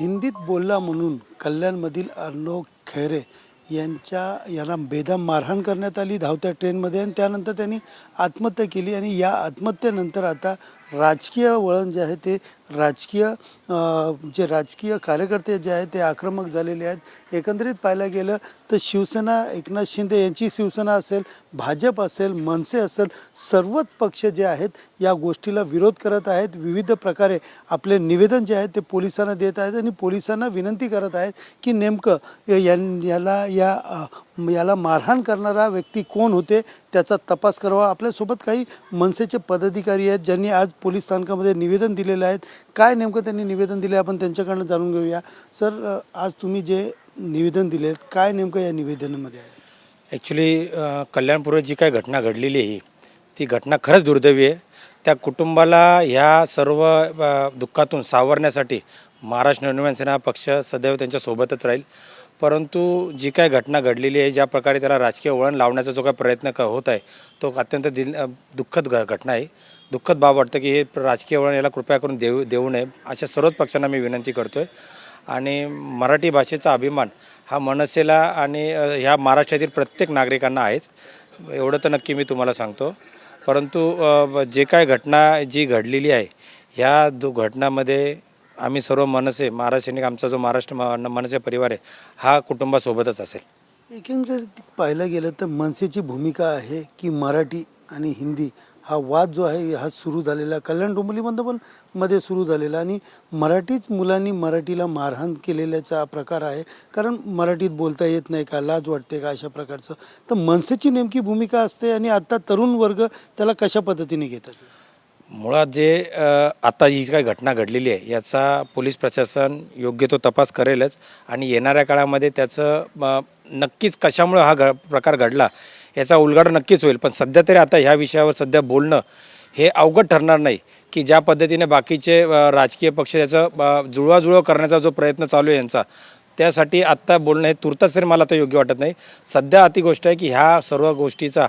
हिंदीत बोलला म्हणून कल्याणमधील अर्णव खैरे यांच्या यांना बेदम मारहाण करण्यात आली धावत्या ट्रेनमध्ये आणि त्यानंतर त्यांनी आत्महत्या केली आणि या आत्महत्येनंतर आता राजकीय वळण जे आहे ते राजकीय जे राजकीय कार्यकर्ते जे आहेत ते आक्रमक झालेले आहेत. एकंदरीत पाहायला गेलं तर शिवसेना एकनाथ शिंदे यांची शिवसेना असेल भाजप असेल मनसे असेल सर्वच पक्ष जे आहेत या गोष्टीला विरोध करत आहेत. विविध प्रकारे आपले निवेदन जे आहे ते पोलिसांना देत आहेत आणि पोलिसांना विनंती करत आहेत की नेमकं या- यां- याला या याला मारहाण करणारा व्यक्ती कोण होते त्याचा तपास करावा. आपल्यासोबत काही मनसेचे पदाधिकारी आहेत ज्यांनी आज पोलीस स्थानकामध्ये निवेदन दिलेलं आहेत. काय नेमकं त्यांनी निवेदन दिले आपण त्यांच्याकडनं जाणून घेऊया. सर आज तुम्ही जे निवेदन दिले आहेत काय नेमकं या निवेदनामध्ये आहे? ॲक्च्युली कल्याणपूर्व जी काय घटना घडलेली आहे ती घटना खरंच दुर्दैवी आहे. त्या कुटुंबाला ह्या सर्व दुःखातून सावरण्यासाठी महाराष्ट्र नवनिर्माण सेना पक्ष सदैव त्यांच्यासोबतच राहील. परंतु जी काय घटना घडलेली आहे ज्या प्रकारे त्याला राजकीय वळण लावण्याचा जो काय प्रयत्न क होत आहे तो अत्यंत दिल दुःखद घ घटना आहे. दुःखद बाब वाटतं की हे राजकीय वळण याला कृपया करून देऊ देऊ नये अशा सर्वच पक्षांना मी विनंती करतो आहे आणि मराठी भाषेचा अभिमान हा मनसेला आणि ह्या महाराष्ट्रातील प्रत्येक नागरिकांना आहेच एवढं तर नक्की मी तुम्हाला सांगतो. परंतु जे काय घटना जी घडलेली आहे ह्या दु घटनामध्ये आम्ही सर्व मनसे महाराष्ट्र आमचा जो महाराष्ट्र मनसे परिवार आहे हा कुटुंबासोबतच असेल. एकंदरीत पाहायला गेलं तर मनसेची भूमिका आहे की मराठी आणि हिंदी हा वाद जो आहे हा सुरू झालेला कल्याण डोंबिवलीमध्ये पण मध्ये सुरू झालेला आणि मराठीच मुलांनी मराठीला मारहाण केलेल्याचा प्रकार आहे. कारण मराठीत बोलता येत नाही का लाज वाटते का अशा प्रकारचं. तर मनसेची नेमकी भूमिका असते आणि आत्ता तरुण वर्ग त्याला कशा पद्धतीने घेतात? मुळात जे आता जी काही घटना घडलेली आहे याचा पोलीस प्रशासन योग्य तो तपास करेलच आणि येणाऱ्या काळामध्ये त्याचं नक्कीच कशामुळे हा घ प्रकार घडला याचा उलगाड नक्कीच होईल. पण सध्या तरी आता ह्या विषयावर सध्या बोलणं हे अवघड ठरणार नाही की ज्या पद्धतीने बाकीचे राजकीय पक्ष याचं जुळवाजुळव करण्याचा जो प्रयत्न चालू आहे यांचा त्यासाठी आत्ता बोलणं हे तुर्तच तरी मला तर योग्य वाटत नाही. सध्या अति गोष्ट आहे की ह्या सर्व गोष्टीचा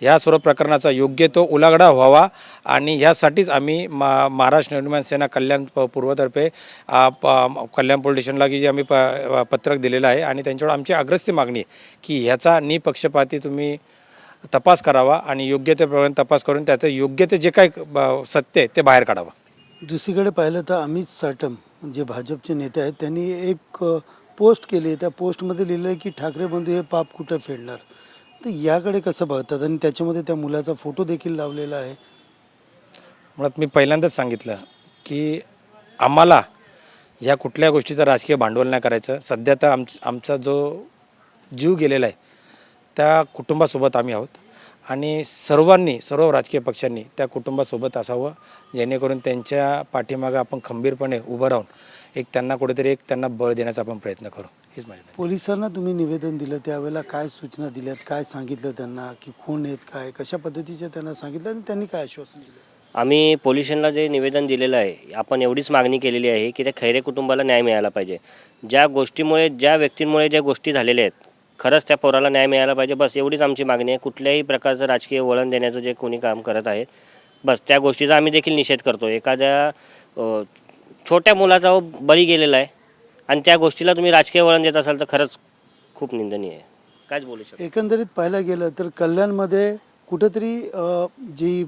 ह्या सर्व प्रकरणाचा योग्य तो उलागडा व्हावा आणि ह्यासाठीच आम्ही मा महाराष्ट्र निर्माण सेना कल्याण प पूर्वतर्फे कल्याण पोलीस स्टेशनला की जे आम्ही प पत्रक दिलेलं आहे आणि त्यांच्यावर आमची अग्रस्ती मागणी आहे की ह्याचा निपक्षपाती तुम्ही तपास करावा आणि योग्य ते प्रमाणे तपास करून त्याचं योग्य ते जे काही ब- सत्य आहे ते बाहेर काढावं. दुसरीकडे पाहिलं तर अमित साटम जे भाजपचे नेते आहेत त्यांनी एक पोस्ट केली आहे. त्या पोस्टमध्ये लिहिलं आहे की ठाकरे बंधू हे पाप कुठं फेडणार? तर याकडे कसं बघतात? आणि त्याच्यामध्ये त्या मुलाचा फोटो देखील लावलेला आहे. मुळात मी पहिल्यांदाच सांगितलं की आम्हाला ह्या कुठल्या गोष्टीचं राजकीय भांडवल नाही करायचं. सध्या तर आम आमचा जो जीव गेलेला आहे त्या कुटुंबासोबत आम्ही आहोत. आणि सर्वांनी सर्व राजकीय पक्षांनी त्या कुटुंबासोबत असावं जेणेकरून त्यांच्या पाठीमागं आपण खंबीरपणे उभं राहून एक त्यांना कुठेतरी एक त्यांना बळ देण्याचा आपण प्रयत्न करू. हीच माझी विनंती. पोलिसांना तुम्ही निवेदन दिलं त्यावेळेला काय सूचना दिल्यात काय सांगितलं त्यांना की कोण आहेत काय कशा पद्धतीचे त्यांना सांगितलं आणि त्यांनी काय आश्वासन दिलं? आम्ही पोलिसांना जे निवेदन दिलेलं आहे आपण एवढीच मागणी केलेली आहे की त्या खैरे कुटुंबाला न्याय मिळाला पाहिजे. ज्या गोष्टीमुळे ज्या व्यक्तींमुळे ज्या गोष्टी झालेल्या आहेत खरंच त्या पोराला न्याय मिळाला पाहिजे. बस एवढीच आमची मागणी आहे. कुठल्याही प्रकारचं राजकीय वळण देण्याचं जे कोणी काम करत आहेत बस त्या गोष्टीचा आम्ही देखील निषेध करतो एखाद्या छोट्या मुलाचा हो बळी गेलेला आहे. आणि त्या गोष्टीला तुम्ही राजकीय वळण देत असाल तर खरंच खूप निंदनीय आहे. कायच बोलू शकतो एकंदरीत पाहायला गेलं तर कल्याणमध्ये कुठंतरी जी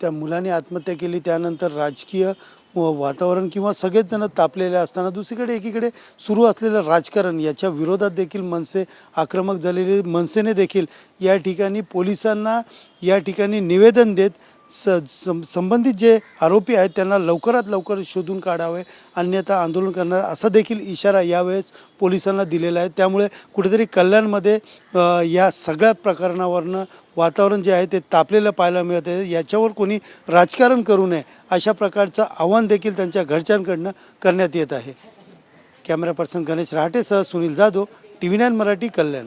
त्या मुलाने आत्महत्या केली त्यानंतर राजकीय व वातावरण किंवा सगळेच जण तापलेले असताना दुसरीकडे एकीकडे सुरू असलेलं राजकारण याच्या विरोधात देखील मनसे आक्रमक झालेले मनसेने देखील या ठिकाणी पोलिसांना या ठिकाणी निवेदन देत स सं- संबंधित जे आरोपी आहेत त्यांना लवकरात लवकर शोधून काढावे अन्यथा आंदोलन करणार असा देखील इशारा यावेळेस पोलिसांना दिलेला आहे. त्यामुळे कुठेतरी कल्याणमध्ये या सगळ्या प्रकरणावरनं वातावरण जे आहे ते तापलेलं पाहायला मिळत आहे. याच्यावर कोणी राजकारण करू नये अशा प्रकारचं आव्हान देखील त्यांच्या घरच्यांकडनं करण्यात येत आहे. कॅमेरा पर्सन गणेश रहाटेसह Sunil Jadhav T V nine Marathi कल्याण.